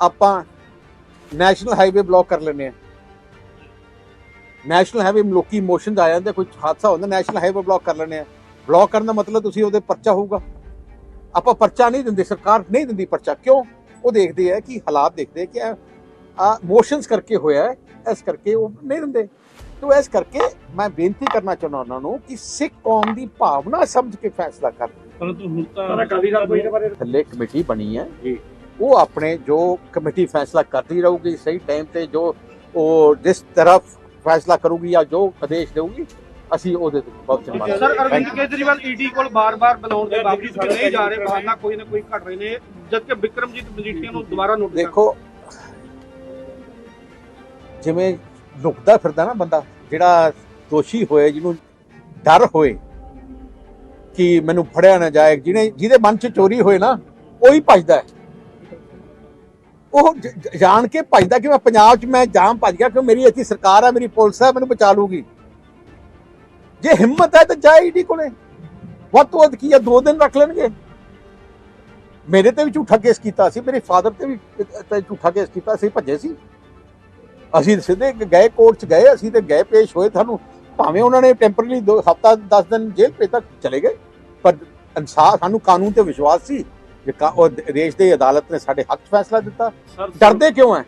ਆਪਾਂ ਨੈਸ਼ਨਲ ਹਾਈਵੇ ਬਲੌਕ ਕਰ ਲੈਂਦੇ ਆ ਨੈਸ਼ਨਲ ਹਾਈਵੇ ਲੋਕੀ ਇਮੋਸ਼ਨਸ ਆ ਜਾਂਦੇ ਕੋਈ ਹਾਦਸਾ ਹੁੰਦਾ ਨੈਸ਼ਨਲ ਹਾਈਵੇ ਬਲੌਕ ਕਰ ਲੈਂਦੇ ਆ ਬਲੌਕ ਕਰਨ ਦਾ ਮਤਲਬ ਤੁਸੀਂ ਉਹਦੇ ਪਰਚਾ ਹੋਊਗਾ। ਆਪਾਂ ਪਰਚਾ ਨਹੀਂ ਦਿੰਦੇ ਸਰਕਾਰ ਨਹੀਂ ਦਿੰਦੀ ਪਰਚਾ। ਕਿਉਂ? ਉਹ ਦੇਖਦੇ ਆ ਕਿ ਹਾਲਾਤ ਦੇਖਦੇ ਆ ਕਿ ਆ ਇਮੋਸ਼ਨਸ ਕਰਕੇ ਹੋਇਆ ਹੈ ਇਸ ਕਰਕੇ ਉਹ ਨਹੀਂ ਦਿੰਦੇ। ਤੋ ਇਸ ਕਰਕੇ ਮੈਂ ਬੇਨਤੀ ਕਰਨਾ ਚਾਹੁੰਦਾ ਉਹਨਾਂ ਨੂੰ ਕਿ ਸਿੱਖ ਕੌਮ ਦੀ ਭਾਵਨਾ ਸਮਝ ਕੇ ਫੈਸਲਾ ਕਰਨ। ਪਰੰਤੂ ਹੁਣ ਤਾਂ ਥੱਲੇ ਕਮੇਟੀ ਬਣੀ ਹੈ। ਉਹ ਆਪਣੇ ਜੋ ਕਮੇਟੀ ਫੈਸਲਾ ਕਰਦੀ ਰਹੂਗੀ ਸਹੀ ਟਾਈਮ ਤੇ ਜੋ ਉਹ ਜਿਸ ਤਰਫ ਫੈਸਲਾ ਕਰੂਗੀ ਜਾਂ ਜੋ ਆਦੇਸ਼ ਦੇਊਗੀ ਅਸੀਂ ਉਹਦੇ ਤੇ ਬਹੁਤ ਚੰਗਾ ਸਰ ਅਰਵਿੰਦ ਕੇਜਰੀਵਾਲ ਈਡੀ ਕੋਲ ਬਾਰ-ਬਾਰ ਬੁਲਾਉਣ ਦੇ ਬਾਵਜੂਦ ਕਿ ਨਹੀਂ ਜਾ ਰਹੇ ਬਹਾਨਾ ਕੋਈ ਨਾ ਕੋਈ ਘਟ ਰਹੇ ਨੇ ਜਦਕਿ ਵਿਕਰਮਜੀਤ ਮਜੀਠੀਆ ਨੂੰ ਦੁਬਾਰਾ ਨੋਟਿਸ ਦੇਖੋ ਜਿਵੇਂ ਲੁਕਦਾ ਫਿਰਦਾ ਨਾ ਬੰਦਾ ਜਿਹੜਾ ਦੋਸ਼ੀ ਹੋਏ ਜਿਹਨੂੰ ਡਰ ਹੋਏ ਕਿ ਮੈਨੂੰ ਫੜਿਆ ਨਾ ਜਾਏ ਜਿਹਨੇ ਜਿਹਦੇ ਮਨ 'ਚ ਚੋਰੀ ਹੋਏ ਨਾ ਉਹੀ ਭੱਜਦਾ ਹੈ। ਉਹ ਜ- ਜਾਣ ਕੇ ਭੱਜਦਾ ਕਿ ਮੈਂ ਪੰਜਾਬ 'ਚ, ਮੈਂ ਜਾਮ ਭੱਜ ਗਿਆ ਕਿ ਮੇਰੀ ਇੱਥੇ ਸਰਕਾਰ ਹੈ ਮੇਰੀ ਪੁਲਿਸ ਹੈ ਮੈਨੂੰ ਬਚਾ ਲੂਗੀ? ਜੇ ਹਿੰਮਤ ਹੈ ਤਾਂ ਜਾਏ ਈਡੀ ਕੋਲੇ। ਵੱਧ ਤੋਂ ਵੱਧ ਕੀ ਹੈ ਦੋ ਦਿਨ ਰੱਖ ਲੈਣਗੇ। ਮੇਰੇ ਤੇ ਵੀ ਝੂਠਾ ਕੇਸ ਕੀਤਾ ਸੀ, ਮੇਰੇ ਫਾਦਰ ਤੇ ਵੀ ਤੇ ਝੂਠਾ ਕੇਸ ਕੀਤਾ ਸੀ, ਭੱਜੇ ਸੀ। ਅਸੀਂ ਸਿੱਧੇ ਗਏ ਕੋਰਟ ਚ ਗਏ, ਅਸੀਂ ਤੇ ਗਏ ਪੇਸ਼ ਹੋਏ ਤੁਹਾਨੂੰ ਭਾਵੇਂ ਉਹਨਾਂ ਨੇ ਟੈਂਪਰਰੀ ਦੋ, ਹਫਤਾ 10 ਦਿਨ ਜੇਲ੍ਹ ਭੇਜ ਤੱਕ ਚਲੇ ਗਏ। ਪਰ ਇਨਸਾਫ ਸਾਨੂੰ ਕਾਨੂੰਨ ਤੇ ਵਿਸ਼ਵਾਸ ਸੀ ਜੇ ਕਾ- ਉਹ ਦੇਸ਼ ਦੀ ਅਦਾਲਤ ਨੇ ਸਾਡੇ ਹੱਕ 'ਚ ਫੈਸਲਾ ਦਿੱਤਾ। ਡਰਦੇ ਕਿਉਂ ਹੈ